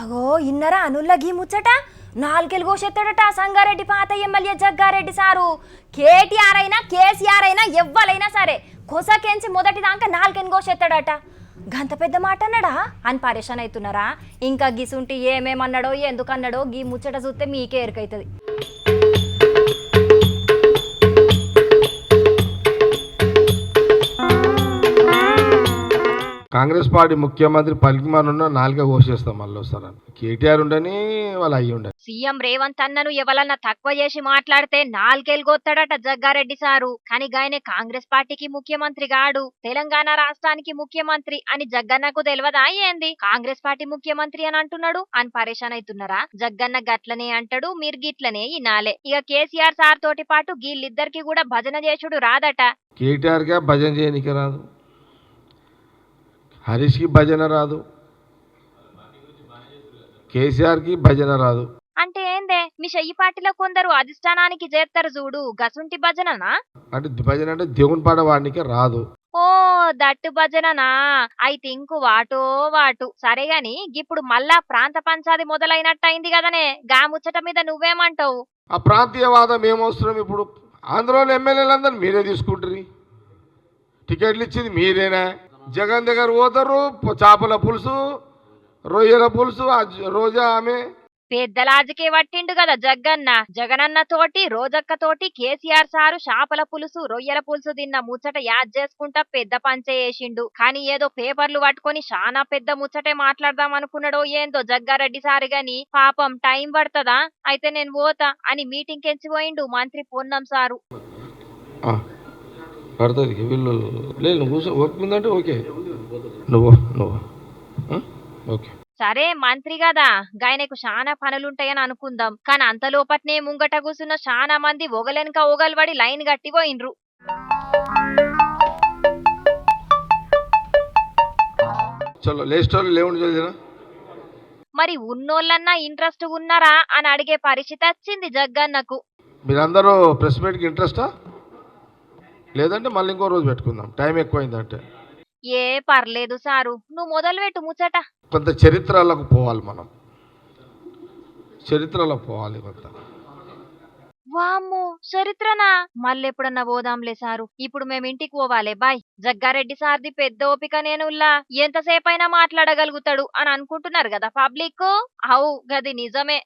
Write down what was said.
అగో ఇన్నరా అనుల్ల గీ ముచ్చట? నాలుగేళ్ళు కోసెత్తాడట సంగారెడ్డి పాత ఎమ్మెల్యే జగ్గారెడ్డి సారు. కేటీఆర్ అయినా కేసీఆర్ అయినా ఎవ్వలైనా సరే కొసకెంచి మొదటి దాకా నాలుగేళ్ళు కోసెత్తాడట. గంత పెద్ద మాట అన్నాడా? అని పరేషాన్ అవుతున్నారా ఇంకా గిసుంటి ఏమేమన్నాడో ఎందుకన్నాడో గీ ముచ్చట చూస్తే మీకే ఎరుకైతుంది. కాంగ్రెస్ పార్టీ ముఖ్యమంత్రి పలికిమానున్న నాలుగే ఘోషిస్తాం మళ్ళీ వస్తారని కేటీఆర్ ఉండని వాళ్ళు అయ్యి ఉండని సీఎం రేవంత్ అన్నను ఎవలన్నా తక్కువ చేసి మాట్లాడితే నాలుగేళ్ళు గొత్తాడట జగ్గారెడ్డి సారు. కానీ గాయనే కాంగ్రెస్ పార్టీకి ముఖ్యమంత్రి గాడు. తెలంగాణ రాష్ట్రానికి ముఖ్యమంత్రి అని జగ్గన్నకు తెలియదా ఏంది? కాంగ్రెస్ పార్టీ ముఖ్యమంత్రి అని అంటున్నాడు. అని పరేషాన్ అవుతున్నారా? జగ్గన్న గట్లనే అంటాడు మీరు గిట్లనే ఇనాలే. ఇక కేసీఆర్ సార్ తోటి పాటు వీళ్ళిద్దరికి కూడా భజన చేసుడు రాదట. కేటీఆర్కే భజన చేయనికి రాదు. హరీష్కి భజన రాదు. కేసీఆర్కి భజన రాదు. అంటే ఏందే? మీ చెయ్యి పార్టీలో కొందరు అధిష్టానానికి చేస్తారు చూడు. గసుంటి భజననా? అంటే భజన అంటే దేవుని పాట వాడికి రాదు. ఓ that భజననా? I think what what. సరే గాని ఇప్పుడు మళ్ళా ప్రాంత పంచాది మొదలైనట్టయింది కదనే. గా ముచ్చట మీద నువ్వేమంటావు? ఆ ప్రాంతీయవాదం ఏమవసరం ఇప్పుడు? ఆంధ్రలో ఎమ్మెల్యేలందరూ మీరే తీసుకుంటారు టికెట్లు ఇచ్చింది మీరేనా? జగన్ దగ్గర పోతారు చేపల పులుసు రొయ్యల పులుసు రోజా ఆమె. పెద్దలాజకే పట్టిండు కదా జగ్గన్న జగనన్న తోటి రోజక్క తోటి కేసీఆర్ సారు చేపల పులుసు రొయ్యల పులుసు తిన్న ముచ్చట యాద్ చేసుకుంటా పెద్ద పంచే వేసిండు కానీ ఏదో పేపర్లు పట్టుకొని చాలా పెద్ద ముచ్చటే మాట్లాడదాం అనుకున్నాడో ఏందో జగ్గారెడ్డి సారు గాని పాపం టైం పడుతుందా? అయితే నేను పోతా అని మీటింగ్ కెంచిపోయిండు మంత్రి పొన్నం సారు. పడుతుంది వీళ్ళు లేదు నువ్వు కూర్చో ఓపిక ఉందంటే ఓకే నువ్వు నువ్వు? ఓకే సరే మంత్రి కదా గాయనకు చాలా పనులుంటాయని అనుకుందాం. కానీ అంత లోపట్నే ముంగట కూసున్న చాలా మంది ఒగలెనక ఒగలబడి లైన్ గట్టిపోయిండ్రు చలో లేస్టోళ్ళు లేవుండి చదివినా మరి ఉన్నోళ్ళన్నా ఇంట్రెస్ట్ ఉన్నారా అని అడిగే పరిస్థితి వచ్చింది జగ్గన్నకు. మీరందరూ ప్రెస్ మీట్కి ఇంట్రెస్టా? లేదంటే మళ్ళీ ఇంకో రోజు పెట్టుకుందాం. టైం ఎక్కువైందంటే. ఏ పర్లేదు సారు. నువ్వు మొదలు పెట్టు ముచ్చట. కొంత చరిత్రలకు పోవాలి మనం. చరిత్రలో పోవాలి కొంత. వామ్మో చరిత్రనా? మళ్ళెప్పుడన్నా పోదాంలే సారు. ఇప్పుడు మేము ఇంటికి పోవాలే. బాయ్. జగ్గారెడ్డి సార్ది పెద్ద ఓపిక నేనుల్లా. ఎంతసేపైనా మాట్లాడగలుగుతాడు అని అనుకుంటున్నారు కదా పబ్లిక్ అవు గది నిజమే.